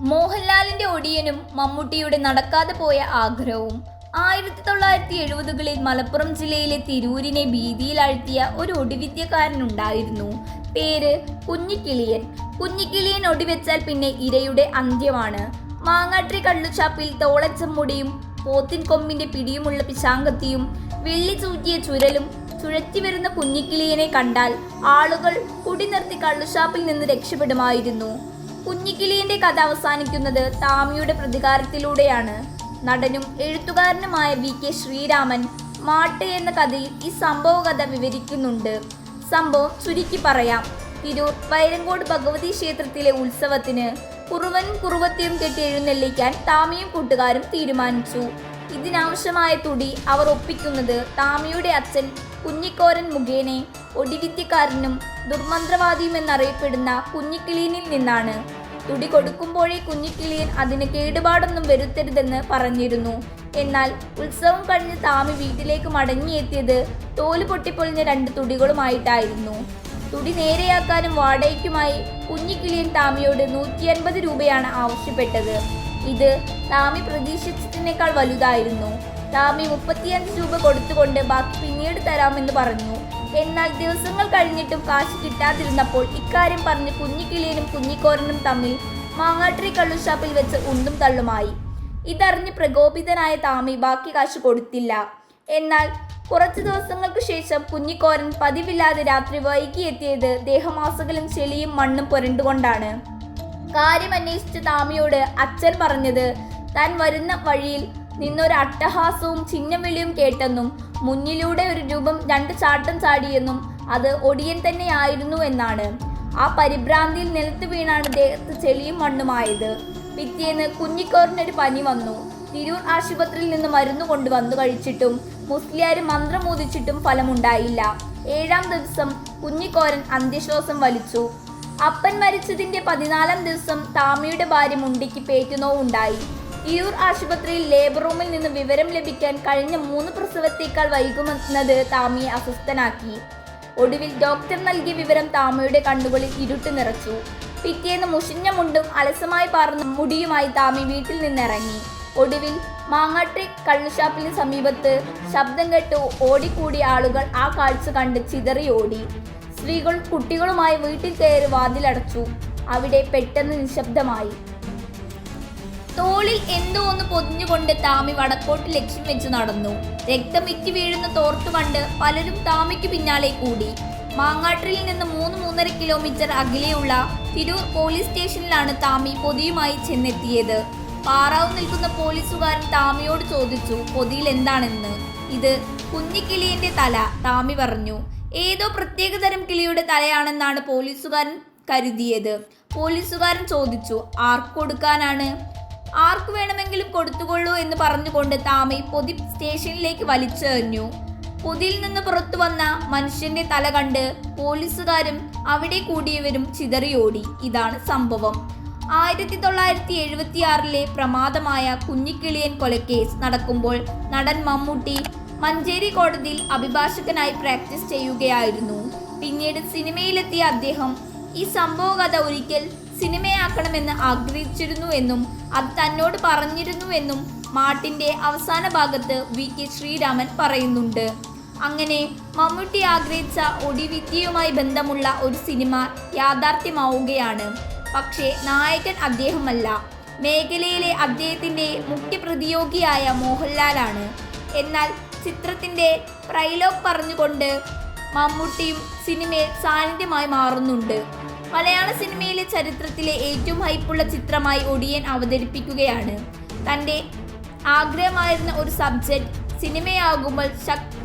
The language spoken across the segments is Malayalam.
മോഹൻലാലിന്റെ ഒടിയനും മമ്മൂട്ടിയുടെ നടക്കാതെ പോയ ആഗ്രഹവും ആയിരത്തി തൊള്ളായിരത്തി എഴുപതുകളിൽ മലപ്പുറം ജില്ലയിലെ തിരൂരിനെ ഭീതിയിലാഴ്ത്തിയ ഒരു ഒടിവിദ്യക്കാരനുണ്ടായിരുന്നു. പേര് കുഞ്ഞിക്കിളിയൻ. കുഞ്ഞിക്കിളിയൻ ഒടിവെച്ചാൽ പിന്നെ ഇരയുടെ അന്ത്യമാണ്. മാങ്ങാട്ടി കള്ളുചാപ്പിൽ തോളച്ചം മുടിയും പോത്തിൻ കൊമ്പിന്റെ പിടിയുമുള്ള പിശാങ്കത്തിയും വെള്ളി ചൂറ്റിയ ചുരലും ചുഴറ്റി വരുന്ന കുഞ്ഞിക്കിളിയനെ കണ്ടാൽ ആളുകൾ കുടി നിർത്തി കള്ളുഷാപ്പിൽ നിന്ന് രക്ഷപ്പെടുമായിരുന്നു. കുഞ്ഞിക്കിളിയന്റെ കഥ അവസാനിക്കുന്നത് താമിയുടെ പ്രതികാരത്തിലൂടെയാണ്. നടനും എഴുത്തുകാരനുമായ വി കെ ശ്രീരാമൻ മാട്ട് എന്ന കഥയിൽ ഈ സംഭവ കഥ വിവരിക്കുന്നുണ്ട്. സംഭവം ചുരുക്കി പറയാം. തിരൂർ വൈരങ്കോട് ഭഗവതി ക്ഷേത്രത്തിലെ ഉത്സവത്തിന് കുറുവനും കുറുവത്തിയും കെട്ടി എഴുന്നള്ളിക്കാൻ താമിയും കൂട്ടുകാരും തീരുമാനിച്ചു. ഇതിനാവശ്യമായ തുടി അവർ ഒപ്പിക്കുന്നത് താമിയുടെ അച്ഛൻ കുഞ്ഞിക്കോരൻ മുഖേനെ ഒടിവിദ്യക്കാരനും ദുർമന്ത്രവാദിയും എന്നറിയപ്പെടുന്ന കുഞ്ഞിക്കിളീനിൽ നിന്നാണ്. തുടി കൊടുക്കുമ്പോഴേ കുഞ്ഞിക്കിളിയൻ അതിന് കേടുപാടൊന്നും വരുത്തരുതെന്ന് പറഞ്ഞിരുന്നു. എന്നാൽ ഉത്സവം കഴിഞ്ഞ് താമി വീട്ടിലേക്ക് മടങ്ങിയെത്തിയത് തോൽ പൊട്ടിപ്പൊളിഞ്ഞ രണ്ട് തുടികളുമായിട്ടായിരുന്നു. തുടി നേരെയാക്കാനും വാടകയ്ക്കുമായി കുഞ്ഞിക്കിളിയൻ താമിയോട് നൂറ്റി അൻപത് രൂപയാണ് ആവശ്യപ്പെട്ടത്. ഇത് താമി പ്രതീക്ഷിച്ചതിനേക്കാൾ വലുതായിരുന്നു. താമി മുപ്പത്തിയഞ്ച് രൂപ കൊടുത്തുകൊണ്ട് ബാക്കി പിന്നീട് തരാമെന്ന് പറഞ്ഞു. എന്നാൽ ദിവസങ്ങൾ കഴിഞ്ഞിട്ടും കാശ് കിട്ടാതിരുന്നപ്പോൾ ഇക്കാര്യം പറഞ്ഞ് കുഞ്ഞിക്കിളിയനും കുഞ്ഞിക്കോരനും തമ്മിൽ മാങ്ങാട്രി കള്ളുഷാപ്പിൽ വെച്ച് ഉന്തും തള്ളുമായി. ഇതറിഞ്ഞ് പ്രകോപിതനായ താമി ബാക്കി കാശ് കൊടുത്തില്ല. എന്നാൽ കുറച്ചു ദിവസങ്ങൾക്ക് ശേഷം കുഞ്ഞിക്കോരൻ പതിവില്ലാതെ രാത്രി വൈകി എത്തിയത് ദേഹമാസകലും ചെളിയും മണ്ണും പുരണ്ടുകൊണ്ടാണ്. കാര്യം അന്വേഷിച്ച താമിയോട് അച്ഛൻ പറഞ്ഞത് താൻ വരുന്ന വഴിയിൽ നിന്നൊരു അട്ടഹാസവും ചിഹ്നവിളിയും കേട്ടെന്നും മുന്നിലൂടെ ഒരു രൂപം രണ്ട് ചാട്ടം ചാടിയെന്നും അത് ഒടിയൻ തന്നെയായിരുന്നു എന്നാണ്. ആ പരിഭ്രാന്തിയിൽ നിലത്ത് വീണാണ് ദേഹത്ത് ചെളിയും മണ്ണുമായത്. പിറ്റേന്ന് കുഞ്ഞിക്കോറിനൊരു പനി വന്നു. തിരൂർ ആശുപത്രിയിൽ നിന്ന് മരുന്ന് കൊണ്ടുവന്നു കഴിച്ചിട്ടും മുസ്ലിയാർ മന്ത്രമൂതിച്ചിട്ടും ഫലമുണ്ടായില്ല. ഏഴാം ദിവസം കുഞ്ഞിക്കോരൻ അന്ത്യശ്വാസം വലിച്ചു. അപ്പൻ മരിച്ചതിന്റെ പതിനാലാം ദിവസം താമിയുടെ ഭാര്യ മുണ്ടിക്ക് പേറ്റുനോവുണ്ടായി. തിരൂർ ആശുപത്രിയിൽ ലേബർ റൂമിൽ നിന്ന് വിവരം ലഭിക്കാൻ കഴിഞ്ഞ മൂന്ന് പ്രസവത്തേക്കാൾ വൈകുമെന്നത് താമിയെ അസ്വസ്ഥനാക്കി. ഒടുവിൽ ഡോക്ടർ നൽകിയ വിവരം താമയുടെ കണ്ണുകളിൽ ഇരുട്ട് നിറച്ചു. പിറ്റേന്ന് മുഷിഞ്ഞ മുണ്ടും അലസമായി പാർന്ന മുടിയുമായി താമി വീട്ടിൽ നിന്നിറങ്ങി. ഒടുവിൽ മാങ്ങാട്ടി കള്ളുഷാപ്പിന് സമീപത്ത് ശബ്ദം കേട്ട് ഓടിക്കൂടിയ ആളുകൾ ആ കാഴ്ച കണ്ട് ചിതറി ഓടി. സ്ത്രീകൾ കുട്ടികളുമായി വീട്ടിൽ കയറി വാതിലടച്ചു. അവിടെ പെട്ടെന്ന് നിശബ്ദമായി. തോളിൽ എന്തോ ഒന്ന് പൊതിഞ്ഞുകൊണ്ട് താമി വടക്കോട്ട് ലക്ഷ്യം വെച്ച് നടന്നു. രക്തം ഇറ്റി വീഴുന്ന തോർത്തു കണ്ട് പലരും താമിക്ക് പിന്നാലെ കൂടി. മാങ്ങാട്ടിൽ നിന്ന് മൂന്ന് മൂന്നര കിലോമീറ്റർ അകലെയുള്ള തിരൂർ പോലീസ് സ്റ്റേഷനിലാണ് താമി പൊതിയുമായി ചെന്നെത്തിയത്. പാറാവ് നിൽക്കുന്ന പോലീസുകാരൻ താമിയോട് ചോദിച്ചു പൊതിയിൽ എന്താണെന്ന്? ഇത് കുഞ്ഞിക്കിളിയന്റെ തല താമി പറഞ്ഞു. ഏതോ പ്രത്യേക തരം കിളിയുടെ തലയാണെന്നാണ് പോലീസുകാരൻ കരുതിയത്. പോലീസുകാരൻ ചോദിച്ചു ആർക്ക് കൊടുക്കാനാണ്? ആർക്ക് വേണമെങ്കിലും കൊടുത്തുകൊള്ളൂ എന്ന് പറഞ്ഞുകൊണ്ട് താമി പൊതി സ്റ്റേഷനിലേക്ക് വലിച്ചെറിഞ്ഞു പൊതിയിൽ നിന്ന് പുറത്തു വന്ന മനുഷ്യന്റെ തല കണ്ട് പോലീസുകാരും അവിടെ കൂടിയവരും ചിതറിയോടി. ഇതാണ് സംഭവം. ആയിരത്തി തൊള്ളായിരത്തി എഴുപത്തിയാറിലെ പ്രമാദമായ കുഞ്ഞിക്കിളിയൻ കൊലക്കേസ് നടക്കുമ്പോൾ നടൻ മമ്മൂട്ടി മഞ്ചേരി കോടതിയിൽ അഭിഭാഷകനായി പ്രാക്ടീസ് ചെയ്യുകയായിരുന്നു. പിന്നീട് സിനിമയിലെത്തിയ അദ്ദേഹം ഈ സംഭവ കഥ ഒരിക്കൽ സിനിമയാക്കണമെന്ന് ആഗ്രഹിച്ചിരുന്നു എന്നും അത് തന്നോട് പറഞ്ഞിരുന്നു എന്നും മാട്ടിന്റെ അവസാന ഭാഗത്ത് വി കെ ശ്രീരാമൻ പറയുന്നുണ്ട്. അങ്ങനെ മമ്മൂട്ടി ആഗ്രഹിച്ച ഒടിവിദ്യയുമായി ബന്ധമുള്ള ഒരു സിനിമ യാഥാർത്ഥ്യമാവുകയാണ്. പക്ഷേ നായകൻ അദ്ദേഹമല്ല. മേഖലയിലെ അദ്ദേഹത്തിന്റെ മുഖ്യപ്രതിയോഗിയായ മോഹൻലാലാണ്. എന്നാൽ ചിത്രത്തിന്റെ പ്രൈലോഗ് പറഞ്ഞുകൊണ്ട് മമ്മൂട്ടിയും സിനിമയിൽ സാന്നിധ്യമായി മാറുന്നുണ്ട്. മലയാള സിനിമയിലെ ചരിത്രത്തിലെ ഏറ്റവും ഹൈപ്പുള്ള ചിത്രമായി ഒടിയൻ അവതരിപ്പിക്കുകയാണ്. തന്റെ ആഗ്രഹമായിരുന്ന ഒരു സബ്ജക്റ്റ് സിനിമയാകുമ്പോൾ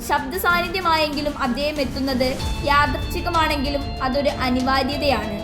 ശബ്ദ സാന്നിധ്യമായെങ്കിലും അദ്ദേഹം എത്തുന്നത് യാദർച്ഛികമാണെങ്കിലും അതൊരു അനിവാര്യതയാണ്.